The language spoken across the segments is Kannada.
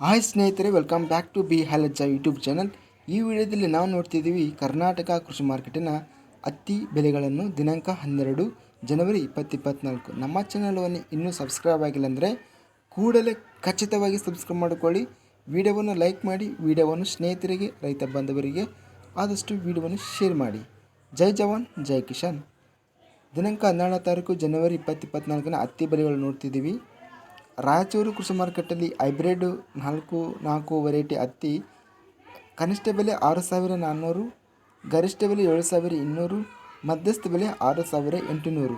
ಹಾಯ್ ಸ್ನೇಹಿತರೆ ವೆಲ್ಕಮ್ ಬ್ಯಾಕ್ ಟು ಬಿ ಹ್ಯಾಲಜ್ಜ ಯೂಟ್ಯೂಬ್ ಚಾನಲ್ ಈ ವಿಡಿಯೋದಲ್ಲಿ ನಾವು ನೋಡ್ತಿದ್ದೀವಿ ಕರ್ನಾಟಕ ಕೃಷಿ ಮಾರ್ಕೆಟಿನ ಹತ್ತಿ ಬೆಲೆಗಳನ್ನು ದಿನಾಂಕ ಹನ್ನೆರಡು ಜನವರಿ ಇಪ್ಪತ್ತಿಪ್ಪತ್ನಾಲ್ಕು. ನಮ್ಮ ಚಾನಲನ್ನು ಇನ್ನೂ ಸಬ್ಸ್ಕ್ರೈಬ್ ಆಗಿಲ್ಲ ಅಂದರೆ ಕೂಡಲೇ ಖಚಿತವಾಗಿ ಸಬ್ಸ್ಕ್ರೈಬ್ ಮಾಡಿಕೊಳ್ಳಿ. ವಿಡಿಯೋವನ್ನು ಲೈಕ್ ಮಾಡಿ, ವಿಡಿಯೋವನ್ನು ಸ್ನೇಹಿತರಿಗೆ, ರೈತ ಬಾಂಧವರಿಗೆ ಆದಷ್ಟು ವಿಡಿಯೋವನ್ನು ಶೇರ್ ಮಾಡಿ. ಜೈ ಜವಾನ್, ಜೈ ಕಿಶಾನ್ ದಿನಾಂಕ ಹನ್ನೆರಡನೇ ತಾರೀಕು ಜನವರಿ ಇಪ್ಪತ್ತಿಪ್ಪತ್ನಾಲ್ಕನ ಹತ್ತಿ ಬೆಲೆಗಳು ನೋಡ್ತಿದ್ದೀವಿ. ರಾಯಚೂರು ಕೃಷಿ ಮಾರ್ಕೆಟಲ್ಲಿ ಹೈಬ್ರಿಡ್ ನಾಲ್ಕು ನಾಲ್ಕು ವೆರೈಟಿ ಹತ್ತಿ, ಕನಿಷ್ಠ ಬೆಲೆ ಆರು ಸಾವಿರ ನಾನ್ನೂರು, ಗರಿಷ್ಠ ಬೆಲೆ ಏಳು ಸಾವಿರ ಇನ್ನೂರು, ಮಧ್ಯಸ್ಥ ಬೆಲೆ ಆರು ಸಾವಿರ ಎಂಟುನೂರು.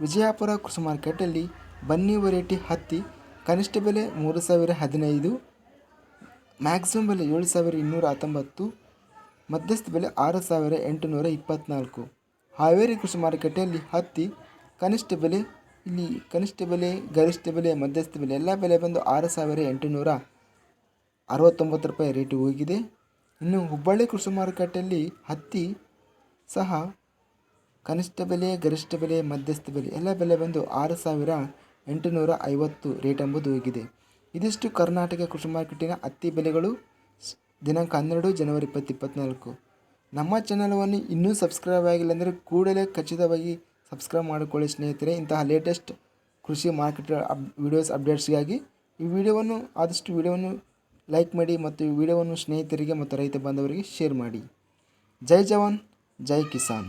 ವಿಜಯಪುರ ಕೃಷಿ ಮಾರ್ಕೆಟಲ್ಲಿ ಬನ್ನಿ ವೆರೈಟಿ ಹತ್ತಿ, ಕನಿಷ್ಠ ಬೆಲೆ ಮೂರು ಸಾವಿರ ಹದಿನೈದು, ಮ್ಯಾಕ್ಸಿಮಮ್ ಬೆಲೆ ಏಳು ಸಾವಿರ ಇನ್ನೂರ ಹತ್ತೊಂಬತ್ತು, ಮಧ್ಯಸ್ಥ ಬೆಲೆ ಆರು ಸಾವಿರ ಎಂಟುನೂರ ಇಪ್ಪತ್ತ್ನಾಲ್ಕು ಹಾವೇರಿ ಕೃಷಿ ಮಾರುಕಟ್ಟೆಯಲ್ಲಿ ಹತ್ತಿ, ಕನಿಷ್ಠ ಬೆಲೆ ಇಲ್ಲಿ ಕನಿಷ್ಠ ಬೆಲೆ, ಗರಿಷ್ಠ ಬೆಲೆ, ಮಧ್ಯಸ್ಥ ಬೆಲೆ ಎಲ್ಲ ಬೆಲೆ ಬಂದು ಆರು ಸಾವಿರ ಎಂಟುನೂರ ಅರವತ್ತೊಂಬತ್ತು ರೂಪಾಯಿ ರೇಟು ಹೋಗಿದೆ. ಇನ್ನು ಹುಬ್ಬಳ್ಳಿ ಕೃಷಿ ಮಾರುಕಟ್ಟೆಯಲ್ಲಿ ಹತ್ತಿ ಸಹ ಕನಿಷ್ಠ ಬೆಲೆ, ಗರಿಷ್ಠ ಬೆಲೆ, ಮಧ್ಯಸ್ಥ ಬೆಲೆ ಎಲ್ಲ ಬೆಲೆ ಬಂದು ಆರು ಸಾವಿರ ಎಂಟುನೂರ ಐವತ್ತು ರೇಟ್ ಎಂಬುದು ಹೋಗಿದೆ. ಇದಿಷ್ಟು ಕರ್ನಾಟಕ ಕೃಷಿ ಮಾರ್ಕೆಟಿನ ಹತ್ತಿ ಬೆಲೆಗಳು. ದಿನಾಂಕ ಹನ್ನೆರಡು ಜನವರಿ ಇಪ್ಪತ್ತು ಇಪ್ಪತ್ತ್ನಾಲ್ಕು ನಮ್ಮ ಚಾನಲವನ್ನು ಇನ್ನೂ ಸಬ್ಸ್ಕ್ರೈಬ್ ಆಗಿಲ್ಲ ಅಂದರೆ ಕೂಡಲೇ ಖಚಿತವಾಗಿ ಸಬ್ಸ್ಕ್ರೈಬ್ ಮಾಡಿಕೊಳ್ಳಿ ಸ್ನೇಹಿತರೆ. ಇಂತಹ ಲೇಟೆಸ್ಟ್ ಕೃಷಿ ಮಾರ್ಕೆಟ್ ಅಪ್ ವಿಡಿಯೋಸ್ ಅಪ್ಡೇಟ್ಸ್ಗಾಗಿ ಈ ವಿಡಿಯೋವನ್ನು ಆದಷ್ಟು ವಿಡಿಯೋವನ್ನು ಲೈಕ್ ಮಾಡಿ ಮತ್ತು ಈ ವಿಡಿಯೋವನ್ನು ಸ್ನೇಹಿತರಿಗೆ ಮತ್ತು ರೈತ ಬಾಂಧವರಿಗೆ ಶೇರ್ ಮಾಡಿ. ಜೈ ಜವಾನ್, ಜೈ ಕಿಸಾನ್.